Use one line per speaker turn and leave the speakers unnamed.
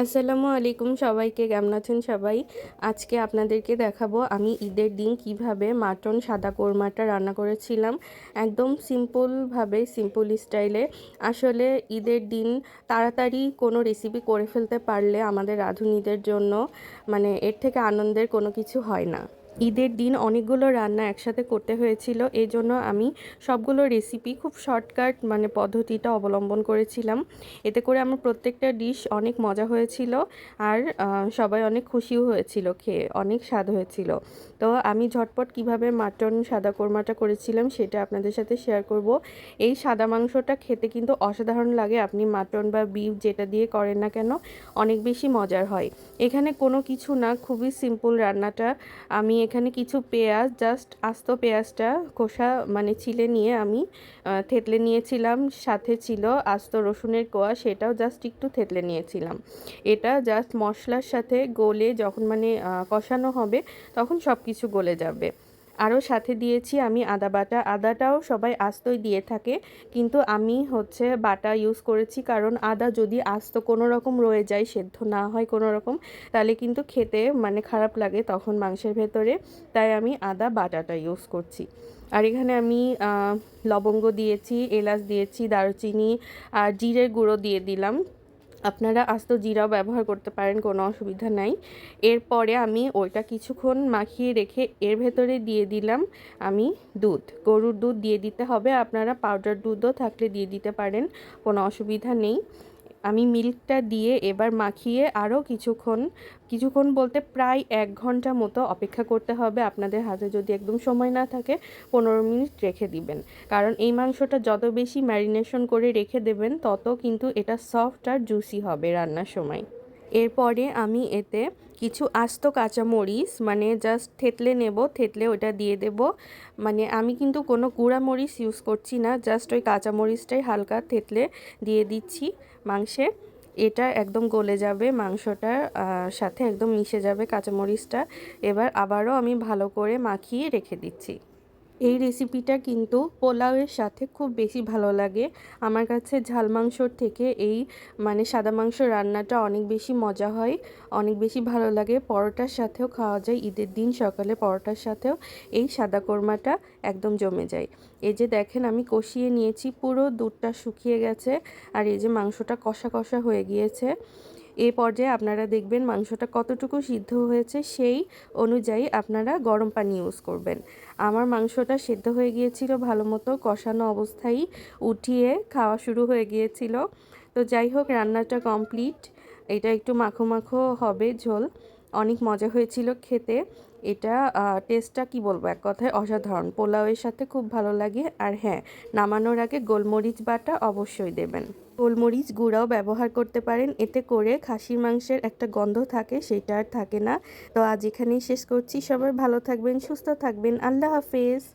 আসসালামু আলাইকুম সবাইকে, কেমন আছেন সবাই? আজকে আপনাদেরকে দেখাবো আমি ঈদের দিন কীভাবে মাটন সাদা কোরমাটা রান্না করেছিলাম। একদম সিম্পলভাবে সিম্পল স্টাইলে আসলে ঈদের দিন তাড়াতাড়ি কোনো রেসিপি করে ফেলতে পারলে আমাদের রাঁধুনিদের জন্য মানে এর থেকে আনন্দের কোনো কিছু হয় না। ঈদের দিন অনেকগুলো রান্না একসাথে করতে হয়েছিল এই জন্য আমি সবগুলো রেসিপি খুব শর্টকাট মানে পদ্ধতিটা অবলম্বন করেছিলাম। এতে করে আমার প্রত্যেকটা ডিশ অনেক মজা হয়েছিল আর সবাই অনেক খুশিও হয়েছিল, খেয়ে অনেক স্বাদ হয়েছিল। তো আমি ঝটপট কীভাবে মাটন সাদা কোরমাটা করেছিলাম সেটা আপনাদের সাথে শেয়ার করব। এই সাদা মাংসটা খেতে কিন্তু অসাধারণ লাগে, আপনি মাটন বা বিফ যেটা দিয়ে করেন না কেন, অনেক বেশি মজার হয়। এখানে কোনো কিছু না, খুবই সিম্পল রান্নাটা আমি এখানে কিছু পেঁয়াজ জাস্ট আস্ত পেঁয়াজটা খোসা মানে ছিলে নিয়ে আমি থেতলে নিয়েছিলাম, সাথে ছিল আস্ত রসুনের কোয়া, সেটাও জাস্ট একটু থেতলে নিয়েছিলাম। এটা জাস্ট মশলার সাথে গলে যখন মানে কষানো হবে, তখন সব কিছু গলে যাবে। আরও সাথে দিয়েছি আমি আদা বাটা। আদাটাও সবাই আস্তই দিয়ে থাকে, কিন্তু আমি হচ্ছে বাটা ইউজ করেছি কারণ আদা যদি আস্ত কোনো রকম রয়ে যায়, সেদ্ধ না হয় কোনো রকম, তাহলে কিন্তু খেতে মানে খারাপ লাগে তখন মাংসের ভেতরে। তাই আমি আদা বাটাটা ইউজ করছি। আর এখানে আমি লবঙ্গ দিয়েছি, এলাচ দিয়েছি, দারুচিনি, আর জিরের গুঁড়ো দিয়ে দিলাম। আপনারা আস্ত জিরাও ব্যবহার করতে পারেন, কোনো অসুবিধা নাই। এরপরে আমি ওইটা কিছুক্ষণ মাখিয়ে রেখে এর ভেতরে দিয়ে দিলাম আমি দুধ। গরুর দুধ দিয়ে দিতে হবে, আপনারা পাউডার দুধও থাকলে দিয়ে দিতে পারেন, কোনো অসুবিধা নেই। আমি মিল্কটা দিয়ে এবার মাখিয়ে আরও কিছুক্ষণ কিছুক্ষণ বলতে প্রায় এক ঘণ্টা মতো অপেক্ষা করতে হবে। আপনাদের হাতে যদি একদম সময় না থাকে, পনেরো মিনিট রেখে দিবেন। কারণ এই মাংসটা যত বেশি ম্যারিনেশন করে রেখে দেবেন, তত কিন্তু এটা সফট আর জুসি হবে রান্নার সময়। এরপরে আমি এতে কিছু আস্ত কাঁচামরিচ মানে জাস্ট থেতলে নেব, থেতলে ওটা দিয়ে দেব। মানে আমি কিন্তু কোনো গুঁড়া মরিচ ইউজ করছি না জাস্ট ওই কাঁচামরিচটাই হালকা থেতলে দিয়ে দিচ্ছি মাংসে। এটা একদম গলে যাবে মাংসটার সাথে একদম মিশে যাবে কাঁচামরিচটা। এবার আবারও আমি ভালো করে মাখিয়ে রেখে দিচ্ছি। এই রেসিপিটা কিন্তু পোলাওয়ের সাথে খুব বেশি ভালো লাগে। আমার কাছে ঝাল মাংসর থেকে এই মানে সাদা মাংস রান্নাটা অনেক বেশি মজা হয়, অনেক বেশি ভালো লাগে। পরোটার সাথেও খাওয়া যায়, ঈদের দিন সকালে পরোটার সাথেও এই সাদা কোরমাটা একদম জমে যায়। এই যে দেখেন, আমি কষিয়ে নিয়েছি, পুরো দুধটা শুকিয়ে গেছে, আর এই যে মাংসটা কষা কষা হয়ে গিয়েছে। এ পর্যায়ে আপনারা দেখবেন মাংসটা কতটুকু সিদ্ধ হয়েছে, সেই অনুযায়ী আপনারা গরম পানি ইউজ করবেন। আমার মাংসটা সিদ্ধ হয়ে গিয়েছিল, ভালো মতো কষানো অবস্থায় উঠিয়ে খাওয়া শুরু হয়ে গিয়েছিল। তো যাই হোক, রান্নাটা কমপ্লিট এটা একটু মাখো মাখো হবে ঝোল। অনেক মজা হয়েছিল খেতে। এটা টেস্টটা কি বলব এক কথায়? অসাধারণ। পোলাওয়ের সাথে খুব ভালো লাগে। আর হ্যাঁ নামানোর আগে গোলমরিচ বাটা অবশ্যই দেবেন। গোলমরিচ গুঁড়াও ব্যবহার করতে পারেন। এতে করে খাসির মাংসের একটা গন্ধ থাকে, সেটা আর থাকে না। তো আজ এখানেই শেষ করছি। সবাই ভালো থাকবেন, সুস্থ থাকবেন। আল্লাহ হাফেজ।